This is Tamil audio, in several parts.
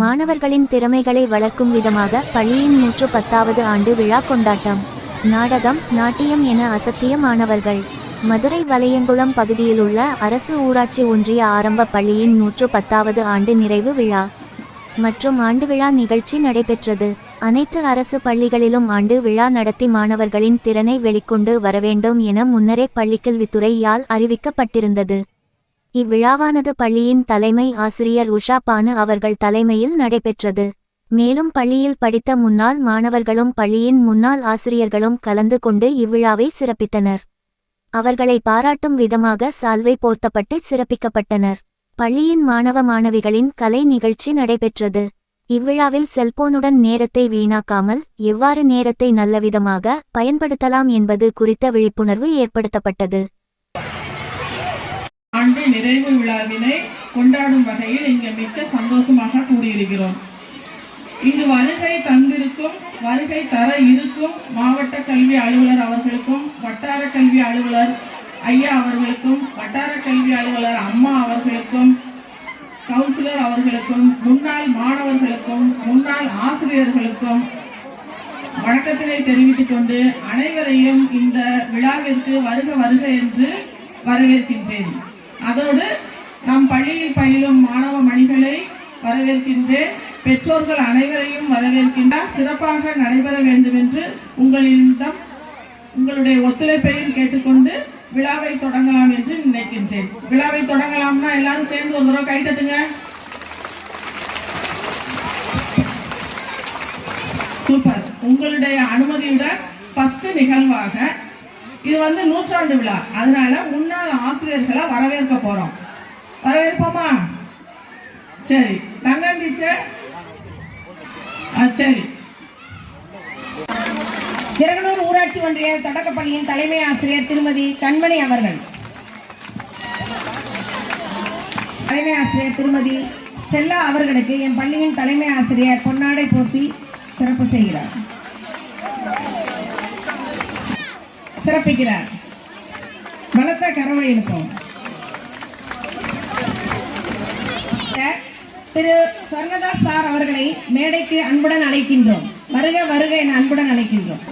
மாணவர்களின் திறமைகளை வளர்க்கும் விதமாக பள்ளியின் நூற்று பத்தாவது ஆண்டு விழா கொண்டாட்டம். நாடகம் நாட்டியம் என அசத்திய மாணவர்கள். மதுரை வலையங்குளம் பகுதியிலுள்ள அரசு ஊராட்சி ஒன்றிய ஆரம்ப பள்ளியின் நூற்று பத்தாவது ஆண்டு நிறைவு விழா. மற்றும் ஆண்டு விழா நிகழ்ச்சி நடைபெற்றது. அனைத்து அரசு பள்ளிகளிலும் ஆண்டு விழா நடத்தி மாணவர்களின் திறனை வெளிக்கொண்டு வரவேண்டும் என முன்னரே பள்ளிக்கல்வித்துறையால் அறிவிக்கப்பட்டிருந்தது. இவ்விழாவானது பள்ளியின் தலைமை ஆசிரியர் உஷா பானு அவர்கள் தலைமையில் நடைபெற்றது. மேலும் பள்ளியில் படித்த முன்னாள் மாணவர்களும் பள்ளியின் முன்னாள் ஆசிரியர்களும் கலந்து கொண்டு இவ்விழாவை சிறப்பித்தனர். அவர்களை பாராட்டும் விதமாக சால்வை போர்த்தப்பட்டு சிறப்பிக்கப்பட்டனர். பள்ளியின் மாணவ மாணவிகளின் கலை நிகழ்ச்சி நடைபெற்றது. இவ்விழாவில் செல்போனுடன் நேரத்தை வீணாக்காமல் எவ்வாறு நேரத்தை நல்லவிதமாக பயன்படுத்தலாம் என்பது குறித்த விழிப்புணர்வு ஏற்படுத்தப்பட்டது. ஆண்டு நிறைவு விழாவினை கொண்டாடும் வகையில் இங்கு மிக்க சந்தோஷமாக கூடியிருக்கிறோம். இங்கு வருகை தந்திருக்கும் வருகை தர இருக்கும் மாவட்ட கல்வி அலுவலர் அவர்களுக்கும் வட்டார கல்வி அலுவலர் ஐயா அவர்களுக்கும் வட்டார கல்வி அலுவலர் அம்மா அவர்களுக்கும் கவுன்சிலர் அவர்களுக்கும் முன்னாள் மாணவர்களுக்கும் முன்னாள் ஆசிரியர்களுக்கும் வணக்கத்தினை தெரிவித்துக் கொண்டு அனைவரையும் இந்த விழாவிற்கு வருக வருக என்று வரவேற்கின்றேன். அதோடு நம் பள்ளியில் பயிலும் மாணவ மணிகளை வரவேற்கின்றேன். பெற்றோர்கள் அனைவரையும் வரவேற்கின்றார். சிறப்பாக நடைபெற வேண்டும் என்று உங்களிடம் உங்களுடைய ஒத்துழைப்பையும் கேட்டுக்கொண்டு விழாவை தொடங்கலாம் என்று நினைக்கின்றேன். விழாவை தொடங்கலாம்னா எல்லாரும் சேர்ந்து ஒரு தடவை கை தட்டுங்க. சூப்பர். உங்களுடைய அனுமதியுடன் ஃபர்ஸ்ட் நிகழ்வாக இது வந்து நூற்றாண்டு விழா. அதனால முன்னாள் ஆசிரியர்களை வரவேற்க போறோம். வரவேற்போமா? சரி. தங்கம் டீச்சர்? சரி. இரகனூர் ஊராட்சி ஒன்றிய தொடக்கப்பள்ளியின் தலைமை ஆசிரியர் திருமதி கண்மணி அவர்கள். தலைமை ஆசிரியர் திருமதி ஸ்டெல்லா அவர்களுக்கு என் பள்ளியின் தலைமை ஆசிரியர் பொன்னாடை போர்த்தி சிறப்பு செய்கிறார். சிறப்பிக்கிறார். பலத்த கரவழி இருக்கும் திரு ஸ்வர்ணதாஸ் சார் அவர்களை மேடைக்கு அன்புடன் அழைக்கின்றோம். வருக வருக என அன்புடன் அழைக்கின்றோம்.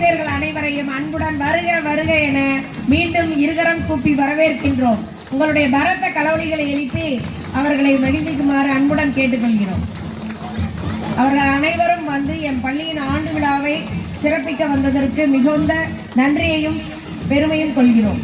ஆசிரியர்கள் அனைவரையும் அன்புடன் வருக வருக என மீண்டும் இருகரம் கூப்பி வரவேற்கின்றோம். உங்களுடைய பரத்த கலவலிகளை எழுப்பி அவர்களை மகிழ்விக்குமாறு அன்புடன் கேட்டுக்கொள்கிறோம். அவர்கள் அனைவரும் வந்து என் பள்ளியின் ஆண்டு விழாவை சிறப்பிக்க வந்ததற்கு மிகுந்த நன்றியையும் பெருமையும் கொள்கிறோம்.